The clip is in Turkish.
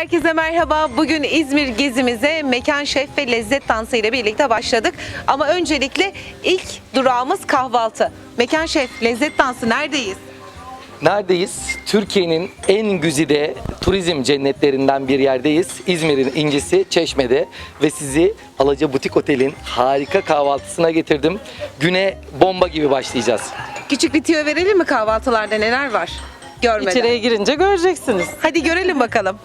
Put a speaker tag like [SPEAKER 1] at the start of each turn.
[SPEAKER 1] Herkese merhaba. Bugün İzmir gezimize Mekan Şef ve Lezzet Dansı ile birlikte başladık. Ama öncelikle ilk durağımız kahvaltı. Mekan Şef, Lezzet Dansı neredeyiz?
[SPEAKER 2] Neredeyiz? Türkiye'nin en güzide turizm cennetlerinden bir yerdeyiz. İzmir'in incisi Çeşme'de ve sizi Alaca Butik Otel'in harika kahvaltısına getirdim. Güne bomba gibi başlayacağız.
[SPEAKER 1] Küçük bir tüyo verelim mi kahvaltılarda neler var? Görmeden.
[SPEAKER 3] İçeriye girince göreceksiniz.
[SPEAKER 1] Hadi görelim bakalım.